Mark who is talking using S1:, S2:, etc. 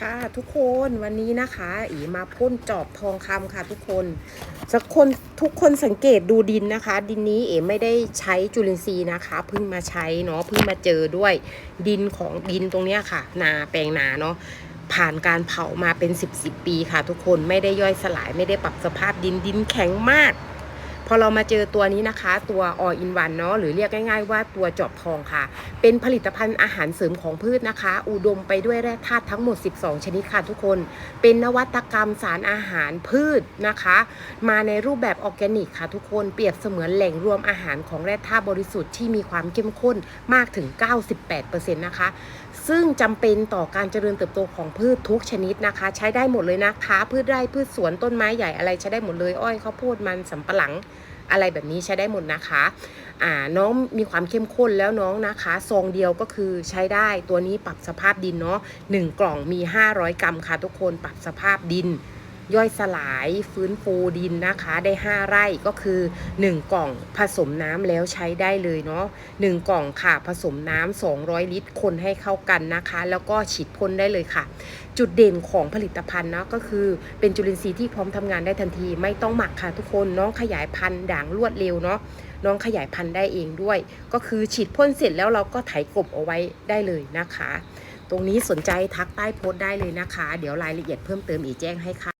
S1: ค่ะทุกคนวันนี้นะคะอีมาพ่นจอบทองคำค่ะทุกคนสักคนทุกคนสังเกตดูดินนะคะ ดินนี้เอ๋ไม่ได้ใช้จุลินทรีย์นะคะเพิ่งมาใช้เนาะเพิ่งมาเจอด้วยดินของดินตรงเนี้ยค่ะ นาแปลงนาเนาะผ่านการเผามาเป็น 10บสปีค่ะ ทุกคนไม่ได้ย่อยสลายไม่ได้ปรับสภาพดินดินแข็งมาก พอเรามาเจอตัวนี้นะคะ ตัว all in one เนาะหรือเรียกง่าย ๆ ว่าตัวจอบทองค่ะ เป็นผลิตภัณฑ์อาหารเสริมของพืชนะคะ อุดมไปด้วยแร่ธาตุทั้งหมด 12 ชนิดค่ะทุกคน เป็นนวัตกรรมสารอาหารพืชนะคะ มาในรูปแบบออร์แกนิกค่ะทุกคนเปรียบเสมือนแหล่งรวมอาหารของแร่ธาตุบริสุทธิ์ที่มีความเข้มข้นมากถึง 98%นะคะ ซึ่งจำเป็นต่อการเจริญเติบโตของพืชทุกชนิดนะคะ ใช้ได้หมดเลยนะคะ พืชไร่พืชสวนต้นไม้ใหญ่อะไรใช้ได้หมดเลยอ้อยข้าวโพดมันสำปะหลัง อะไรแบบนี้ใช้ได้หมดนะคะอ่าน้องมีความเข้มข้นแล้วน้องนะคะซองเดียวก็คือใช้ได้ตัวนี้ปรับสภาพดินเนาะหนึ่งกล่องมี 500 กรัมค่ะทุกคนปรับสภาพดิน ย่อยสลายฟื้นฟูดินนะคะ ได้ 5 ไร่ก็คือ 1 กล่องผสมน้ำแล้วใช้ได้เลยเนาะ1กล่องค่ะผสมน้ำ200 ลิตร คนให้เข้ากันนะคะ แล้วก็ฉีดพ่นได้เลยค่ะ จุดเด่นของผลิตภัณฑ์นะก็คือเป็นจุลินทรีย์ที่พร้อมทำงานได้ทันที ไม่ต้องหมักค่ะทุกคนน้องขยายพันธุ์ด่างรวดเร็วเนาะน้องขยายพันธุ์ได้เองด้วย ก็คือฉีดพ่นเสร็จแล้วเราก็ไถกลบเอาไว้ได้เลยนะคะ ตรงนี้สนใจทักใต้โพสต์ได้เลยนะคะ เดี๋ยวรายละเอียดเพิ่มเติมอีกแจ้งให้ค่ะ